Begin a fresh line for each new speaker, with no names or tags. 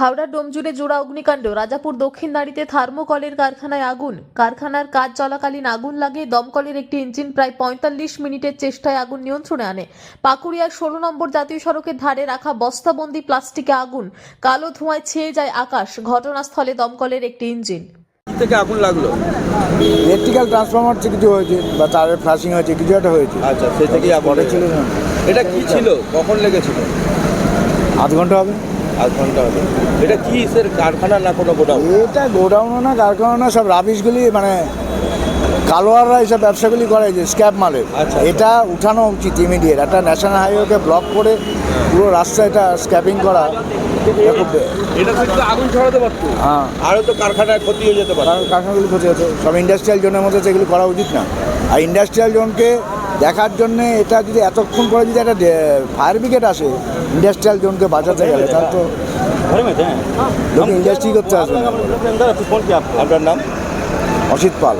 হাওড়ার ডোমজুড়ে জোড়া অগ্নিকাণ্ড। রাজাপুর দক্ষিণ দাঁড়িতে থার্মোকলের কারখানায় আগুন। কারখানার কাজ চলাকালীন আগুন লাগে। দমকলের একটি ইঞ্জিন প্রায় পঁয়তাল্লিশ মিনিটের চেষ্টায় আগুন নিয়ন্ত্রণে আনে। পাকুড়িয়ার ষোলো নম্বর জাতীয় সড়কের ধারে রাখা বস্তাবন্দি প্লাস্টিকে আগুন। কালো ধোঁয়ায় ছেয়ে যায় আকাশ। ঘটনাস্থলে দমকলের একটি ইঞ্জিন।
থেকে আগুন লাগল?
ইলেকট্রিক্যাল ট্রান্সফরমার কিছু হয়েছে বা তারের ফ্লাশিং হয়েছে কিছু একটা হয়েছে।
আচ্ছা সে থেকেই আগুন
ছিল
এটা কি ছিল? কখন লেগেছিল?
আধ ঘণ্টা হবে।
আধ ঘণ্টা হবে। এটা কি স্যার কারখানা না কোনো গোডাউন?
এটা গোডাউনও না কারখানা না সব রাবিশগুলি মানে কালোয়াররা এইসব ব্যবসাগুলি করে যে স্ক্যাপ মালের।
আচ্ছা।
এটা উঠানো উচিত ইমিডিয়েট একটা ন্যাশনাল হাইওয়েকে ব্লক করে পুরো রাস্তা এটা স্ক্যাপিং করা এটা
আগুন ছড়াতে পারতো।
হ্যাঁ।
আরও তো কারখানায় ক্ষতি হয়ে যেতে পারে।
কারখানাগুলি ক্ষতি হচ্ছে সব ইন্ডাস্ট্রিয়াল জোনের মধ্যে তো এগুলো করা উচিত না। আর ইন্ডাস্ট্রিয়াল জোনকে দেখার জন্য এটা যদি এতক্ষণ পরে যদি একটা ফায়ার ব্রিগেড আসে ইন্ডাস্ট্রিয়াল জোনকে বাঁচাতে গেলে তার তো লোক ইন্ডাস্ট্রি করতে আসবে
আপনার নাম?
অসিত পাল।